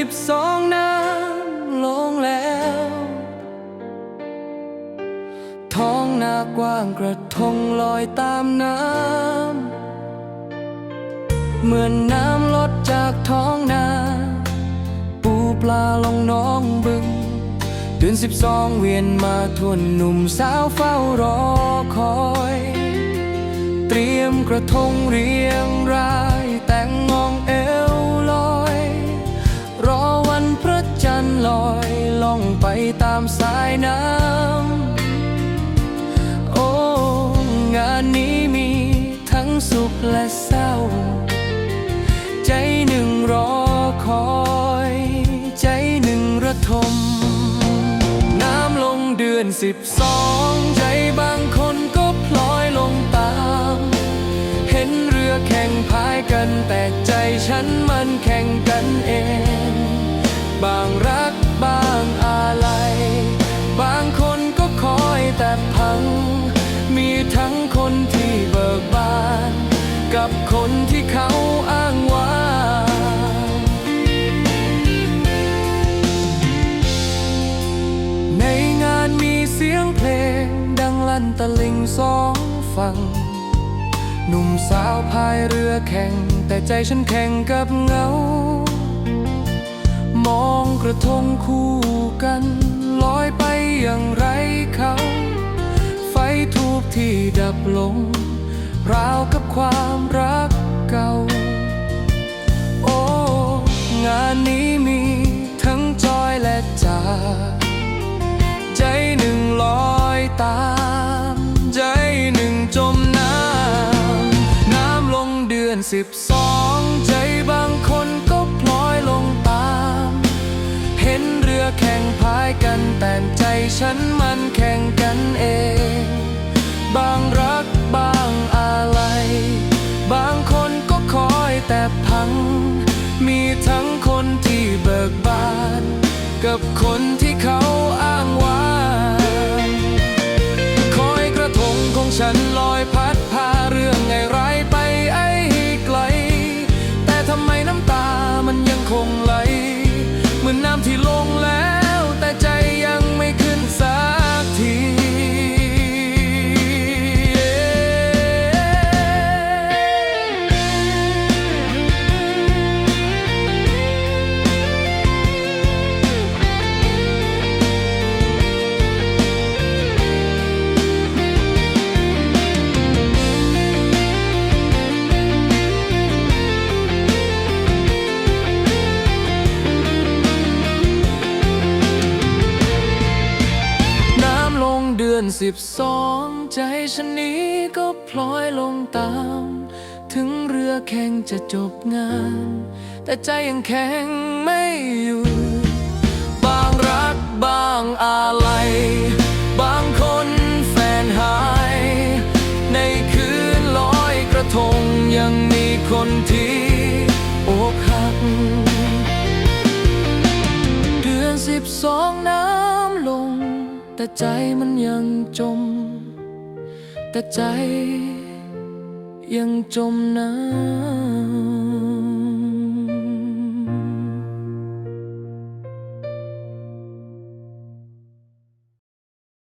ิบสองน้ำลงแล้ว ท้องนากว้างกระทงลอยตามน้ำ เหมือนน้ำลดจากท้องนา ปูปลาลงน้องบึง เดือนสิบสองเวียนมาทวนหนุ่มสาวเฝ้ารอคอย เตรียมกระทงเรียงรายแต่ง ล่องไปตามสายน้ำ โอ้ งานนี้มีทั้งสุขและเศร้า ใจหนึ่งรอคอย ใจหนึ่งระทม น้ำลงเดือนสิบสองใจบางคนก็พลอยลงตาม เห็นเรือแข่งพายกันแต่ใจฉันมันแข่งกันเอง บางรัก บางอะไรบางคนก็คอยแต่พัง มีทั้งคนที่เบิกบาน กับคนที่เขาอ้างว่าในงานมีเสียงเพลง ดังลั่นตะลิงสองฝั่งหนุ่มสาวพายเรือแข่ง แต่ใจฉันแข่งกับเงา มองกระทงคู่กันลอยไปอย่างไรเขา ไฟทูบที่ดับลง ราวกับความรักเก่า โอ้ งานนี้มีทั้งจอยและจาใจหนึ่งลอยตามใจหนึ่งจมน้ำ น้ำลงเดือนสิบสอง กันแต่ใจฉันมันแข่งกันเอง บางรักบางอะไร บางคนก็คอยแต่พัง มีทั้งคนที่เบิกบาน กับคนที่ เดือนสิบสองใจฉันนี้ก็พลอยลงตาม ถึงเรือแข่งจะจบงาน แต่ใจยังแข็งไม่อยู่ บางรักบางอะไร แต่ใจมันยังจม แต่ใจยังจมน้ำ